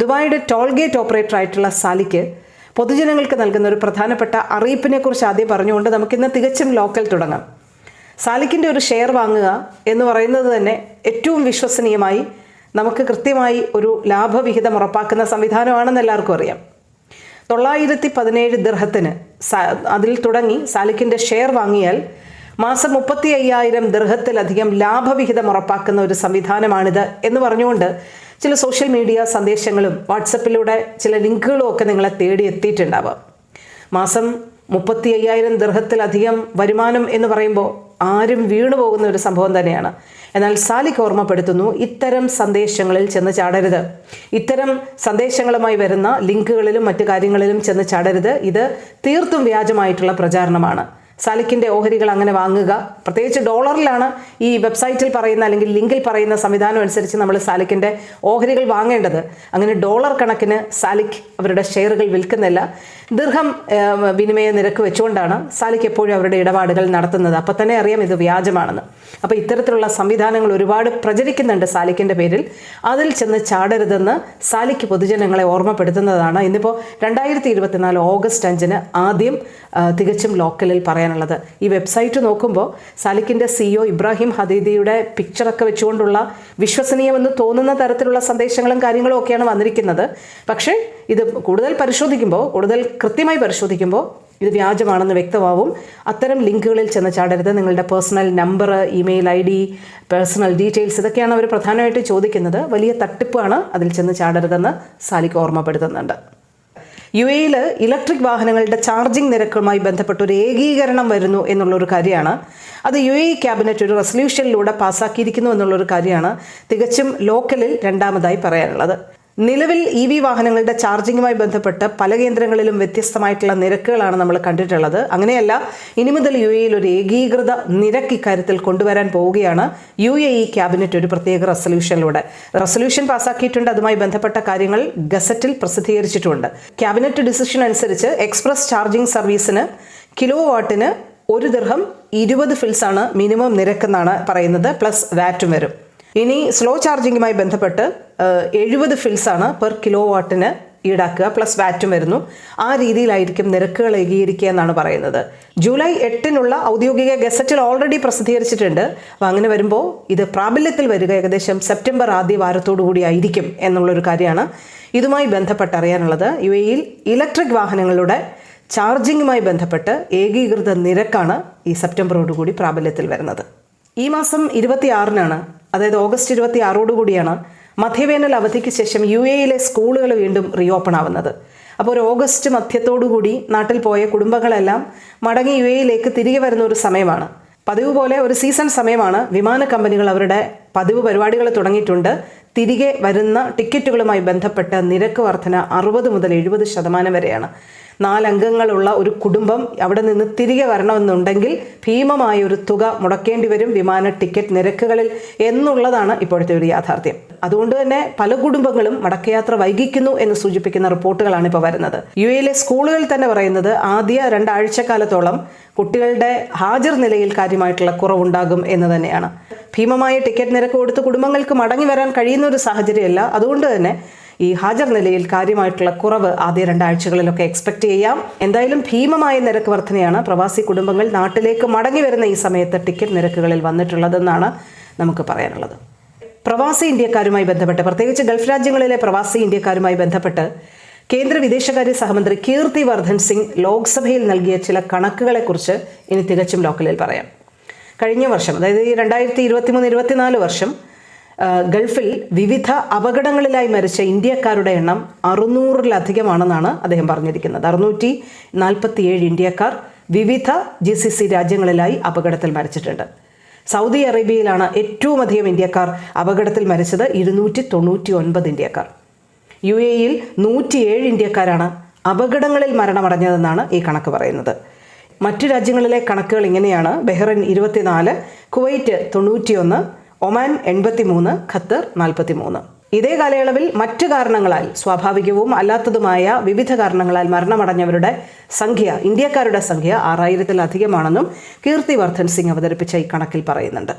ദുബായിയുടെ toll gate operator ആയിട്ടുള്ള സാലിക്ക് പൊതുജനങ്ങൾക്ക് നൽകുന്ന ഒരു പ്രധാനപ്പെട്ട അറിയിപ്പിനെക്കുറിച്ച് ആദ്യം പറഞ്ഞുകൊണ്ട് നമുക്കിന്ന് തികച്ചും ലോക്കൽ തുടങ്ങാം. സാലിക്കിന്റെ ഒരു ഷെയർ വാങ്ങുക എന്ന് പറയുന്നത് തന്നെ ഏറ്റവും വിശ്വസനീയമായി നമുക്ക് കൃത്യമായി ഒരു ലാഭവിഹിതം ഉറപ്പാക്കുന്ന സംവിധാനമാണെന്ന് എല്ലാവർക്കും അറിയാം. തൊള്ളായിരത്തി പതിനേഴ് ദർഹത്തിന് അതിൽ തുടങ്ങി സാലിക്കിന്റെ ഷെയർ വാങ്ങിയാൽ മാസം മുപ്പത്തി അയ്യായിരം ദർഹത്തിലധികം ലാഭവിഹിതം ഉറപ്പാക്കുന്ന ഒരു സംവിധാനമാണിത് എന്ന് പറഞ്ഞുകൊണ്ട് ചില സോഷ്യൽ മീഡിയ സന്ദേശങ്ങളും വാട്സപ്പിലൂടെ ചില ലിങ്കുകളും ഒക്കെ നിങ്ങളെ തേടി എത്തിയിട്ടുണ്ടാവാം. മാസം മുപ്പത്തി അയ്യായിരം ദൃഹത്തിലധികം വരുമാനം എന്ന് പറയുമ്പോൾ ആരും വീണു പോകുന്ന ഒരു സംഭവം തന്നെയാണ്. എന്നാൽ സാലിക്ക് ഓർമ്മപ്പെടുത്തുന്നു ഇത്തരം സന്ദേശങ്ങളിൽ ചെന്ന് ചാടരുത്. ഇത്തരം സന്ദേശങ്ങളുമായി വരുന്ന ലിങ്കുകളിലും മറ്റു കാര്യങ്ങളിലും ചെന്ന് ചാടരുത്. ഇത് തീർത്തും വ്യാജമായിട്ടുള്ള പ്രചാരണമാണ്. സാലിക്കിന്റെ ഓഹരികൾ അങ്ങനെ വാങ്ങുക. പ്രത്യേകിച്ച് ഡോളറിലാണ് ഈ വെബ്സൈറ്റിൽ പറയുന്ന അല്ലെങ്കിൽ ലിങ്കിൽ പറയുന്ന സംവിധാനം അനുസരിച്ച് നമ്മൾ സാലിക്കിന്റെ ഓഹരികൾ വാങ്ങേണ്ടത്. അങ്ങനെ ഡോളർ കണക്കിന് സാലിക് അവരുടെ ഷെയറുകൾ വിൽക്കുന്നില്ല. ദീർഘം വിനിമയ നിരക്ക് വെച്ചുകൊണ്ടാണ് സാലിക്ക് എപ്പോഴും അവരുടെ ഇടപാടുകൾ നടത്തുന്നത്. അപ്പോൾ തന്നെ അറിയാം ഇത് വ്യാജമാണെന്ന്. അപ്പോൾ ഇത്തരത്തിലുള്ള സംവിധാനങ്ങൾ ഒരുപാട് പ്രചരിക്കുന്നുണ്ട് സാലിക്കിന്റെ പേരിൽ. അതിൽ ചെന്ന് ചാടരുതെന്ന് സാലിക്ക് പൊതുജനങ്ങളെ ഓർമ്മപ്പെടുത്തുന്നതാണ്. ഇന്നിപ്പോൾ രണ്ടായിരത്തി ഇരുപത്തിനാല് ഓഗസ്റ്റ് അഞ്ചിന് ആദ്യം തികച്ചും ലോക്കലിൽ പറയാനുള്ളത്. ഈ വെബ്സൈറ്റ് നോക്കുമ്പോൾ സാലിക്കിന്റെ സിഇഒ ഇബ്രാഹിം ഹദീദിയുടെ പിക്ചറൊക്കെ വെച്ചുകൊണ്ടുള്ള വിശ്വസനീയമെന്ന് തോന്നുന്ന തരത്തിലുള്ള സന്ദേശങ്ങളും കാര്യങ്ങളും ഒക്കെയാണ് വന്നിരിക്കുന്നത്. പക്ഷേ ഇത് കൂടുതൽ പരിശോധിക്കുമ്പോൾ കൂടുതൽ കൃത്യമായി പരിശോധിക്കുമ്പോൾ ഇത് വ്യാജമാണെന്ന് വ്യക്തമാവും. അത്തരം ലിങ്കുകളിൽ ചെന്ന് ചാടരുത്. നിങ്ങളുടെ personal number email I D personal details ഇതൊക്കെയാണ് അവർ പ്രധാനമായിട്ട് ചോദിക്കുന്നത്. വലിയ തട്ടിപ്പാണ് അതിൽ ചെന്ന് ചാടരുതെന്ന് സാലിക്ക് ഓർമ്മപ്പെടുത്തുന്നുണ്ട്. യു എയിൽ ഇലക്ട്രിക് വാഹനങ്ങളുടെ ചാർജിംഗ് നിരക്കുമായി ബന്ധപ്പെട്ട് ഒരു ഏകീകരണം വരുന്നു എന്നുള്ളൊരു കാര്യമാണ്. അത് യു എ ക്യാബിനറ്റ് ഒരു റെസൊല്യൂഷനിലൂടെ പാസ്സാക്കിയിരിക്കുന്നു എന്നുള്ളൊരു കാര്യമാണ് തികച്ചും ലോക്കലിൽ രണ്ടാമതായി പറയാനുള്ളത്. നിലവിൽ ഇ വി വാഹനങ്ങളുടെ ചാർജിങ്ങുമായി ബന്ധപ്പെട്ട് പല കേന്ദ്രങ്ങളിലും വ്യത്യസ്തമായിട്ടുള്ള നിരക്കുകളാണ് നമ്മൾ കണ്ടിട്ടുള്ളത്. അങ്ങനെയല്ല ഇനി മുതൽ യു എയിൽ ഒരു ഏകീകൃത നിരക്ക് ഇക്കാര്യത്തിൽ കൊണ്ടുവരാൻ പോവുകയാണ് യു എ ഇ ക്യാബിനറ്റ് ഒരു പ്രത്യേക റെസൊല്യൂഷനിലൂടെ. റെസൊല്യൂഷൻ പാസാക്കിയിട്ടുണ്ട്. അതുമായി ബന്ധപ്പെട്ട കാര്യങ്ങൾ ഗസറ്റിൽ പ്രസിദ്ധീകരിച്ചിട്ടുണ്ട്. ക്യാബിനറ്റ് ഡിസിഷൻ അനുസരിച്ച് എക്സ്പ്രസ് ചാർജിംഗ് സർവീസിന് കിലോ വാട്ടിന് ഒരു ദർഹം ഇരുപത് ഫിൽസാണ് മിനിമം നിരക്കെന്നാണ് പറയുന്നത്. പ്ലസ് വാറ്റും വരും. ഇനി സ്ലോ ചാർജിങ്ങുമായി ബന്ധപ്പെട്ട് എഴുപത് ഫിൽസാണ് പെർ കിലോ വാട്ടിന് ഈടാക്കുക. പ്ലസ് വാറ്റും വരുന്നു. ആ രീതിയിലായിരിക്കും നിരക്കുകൾ ഏകീകരിക്കുക എന്നാണ് പറയുന്നത്. ജൂലൈ എട്ടിനുള്ള ഔദ്യോഗിക ഗസറ്റിൽ ഓൾറെഡി പ്രസിദ്ധീകരിച്ചിട്ടുണ്ട്. അപ്പോൾ അങ്ങനെ വരുമ്പോൾ ഇത് പ്രാബല്യത്തിൽ വരിക ഏകദേശം സെപ്റ്റംബർ ആദ്യ വാരത്തോടു കൂടി ആയിരിക്കും എന്നുള്ളൊരു കാര്യമാണ് ഇതുമായി ബന്ധപ്പെട്ട് അറിയാനുള്ളത്. യു എയിൽ ഇലക്ട്രിക് വാഹനങ്ങളുടെ ചാർജിങ്ങുമായി ബന്ധപ്പെട്ട് ഏകീകൃത നിരക്കാണ് ഈ സെപ്റ്റംബറോടുകൂടി പ്രാബല്യത്തിൽ വരുന്നത്. ഈ മാസം ഇരുപത്തിയാറിനാണ് അതായത് ഓഗസ്റ്റ് ഇരുപത്തി ആറോടുകൂടിയാണ് മധ്യവേനൽ അവധിക്ക് ശേഷം യു എയിലെ സ്കൂളുകൾ വീണ്ടും റീഓപ്പൺ ആവുന്നത്. അപ്പോൾ ഒരു ഓഗസ്റ്റ് മധ്യത്തോടുകൂടി നാട്ടിൽ പോയ കുടുംബങ്ങളെല്ലാം മടങ്ങി യു എയിലേക്ക് തിരികെ വരുന്ന ഒരു സമയമാണ്. പതിവ് പോലെ ഒരു സീസൺ സമയമാണ് വിമാന കമ്പനികൾ അവരുടെ പതിവ് പരിപാടികൾ തുടങ്ങിയിട്ടുണ്ട്. തിരികെ വരുന്ന ടിക്കറ്റുകളുമായി ബന്ധപ്പെട്ട നിരക്ക് വർധന അറുപത് മുതൽ എഴുപത് ശതമാനം വരെയാണ്. നാലംഗങ്ങളുള്ള ഒരു കുടുംബം അവിടെ നിന്ന് തിരികെ വരണമെന്നുണ്ടെങ്കിൽ ഭീമമായ ഒരു തുക മുടക്കേണ്ടി വരും വിമാന ടിക്കറ്റ് നിരക്കുകളിൽ എന്നുള്ളതാണ് ഇപ്പോഴത്തെ ഒരു യാഥാർത്ഥ്യം. അതുകൊണ്ട് തന്നെ പല കുടുംബങ്ങളും മടക്കയാത്ര വൈകിക്കുന്നു എന്ന് സൂചിപ്പിക്കുന്ന റിപ്പോർട്ടുകളാണ് ഇപ്പോൾ വരുന്നത്. യു എയിലെ സ്കൂളുകൾ തന്നെ പറയുന്നത് ആദ്യ രണ്ടാഴ്ചക്കാലത്തോളം കുട്ടികളുടെ ഹാജർ നിലയിൽ കാര്യമായിട്ടുള്ള കുറവുണ്ടാകും എന്ന് തന്നെയാണ്. ഭീമമായ ടിക്കറ്റ് നിരക്ക് കൊടുത്ത് കുടുംബങ്ങൾക്ക് മടങ്ങി വരാൻ കഴിയുന്ന ഒരു സാഹചര്യമല്ല. അതുകൊണ്ട് തന്നെ ഈ ഹാജർ നിലയിൽ കാര്യമായിട്ടുള്ള കുറവ് ആദ്യ രണ്ടാഴ്ചകളിലൊക്കെ എക്സ്പെക്ട് ചെയ്യാം. എന്തായാലും ഭീമമായ നിരക്ക് വർധനയാണ്. പ്രവാസി കുടുംബങ്ങൾ നാട്ടിലേക്ക് മടങ്ങി വരുന്ന ഈ സമയത്ത് ടിക്കറ്റ് നിരക്കുകളിൽ വന്നിട്ടുള്ളതെന്നാണ് നമുക്ക് പറയാനുള്ളത്. പ്രവാസി ഇന്ത്യക്കാരുമായി ബന്ധപ്പെട്ട് പ്രത്യേകിച്ച് ഗൾഫ് രാജ്യങ്ങളിലെ പ്രവാസി ഇന്ത്യക്കാരുമായി ബന്ധപ്പെട്ട് കേന്ദ്ര വിദേശകാര്യ സഹമന്ത്രി കീർത്തി വർദ്ധൻ സിംഗ് ലോക്സഭയിൽ നൽകിയ ചില കണക്കുകളെക്കുറിച്ച് ഇനി തികച്ചും ലോക്കലിൽ പറയാം. കഴിഞ്ഞ വർഷം അതായത് ഈ രണ്ടായിരത്തി ഇരുപത്തി മൂന്ന് ഇരുപത്തിനാല് വർഷം ഗൾഫിൽ വിവിധ അപകടങ്ങളിലായി മരിച്ച ഇന്ത്യക്കാരുടെ എണ്ണം അറുന്നൂറിലധികമാണെന്നാണ് അദ്ദേഹം പറഞ്ഞിരിക്കുന്നത്. അറുന്നൂറ്റി നാൽപ്പത്തിയേഴ് ഇന്ത്യക്കാർ വിവിധ ജി സി സി രാജ്യങ്ങളിലായി അപകടത്തിൽ മരിച്ചിട്ടുണ്ട്. സൗദി അറേബ്യയിലാണ് ഏറ്റവും അധികം ഇന്ത്യക്കാർ അപകടത്തിൽ മരിച്ചത്. ഇരുന്നൂറ്റി തൊണ്ണൂറ്റി ഒൻപത് ഇന്ത്യക്കാർ. യു എയിൽ നൂറ്റിയേഴ് ഇന്ത്യക്കാരാണ് അപകടങ്ങളിൽ മരണമടഞ്ഞതെന്നാണ് ഈ കണക്ക് പറയുന്നത്. മറ്റു രാജ്യങ്ങളിലെ കണക്കുകൾ ഇങ്ങനെയാണ്. ബഹ്റൈൻ ഇരുപത്തിനാല് കുവൈറ്റ് തൊണ്ണൂറ്റിയൊന്ന് ഒമാൻ എൺപത്തി മൂന്ന് ഖത്തർ നാൽപ്പത്തി മൂന്ന് ഇതേ കാലയളവിൽ മറ്റു കാരണങ്ങളാൽ സ്വാഭാവികവും അല്ലാത്തതുമായ വിവിധ കാരണങ്ങളാൽ മരണമടഞ്ഞവരുടെ സംഖ്യ ഇന്ത്യക്കാരുടെ സംഖ്യ ആറായിരത്തിലധികമാണെന്നും കീർത്തി വർദ്ധൻ സിംഗ് അവതരിപ്പിച്ച ഈ കണക്കിൽ പറയുന്നുണ്ട്.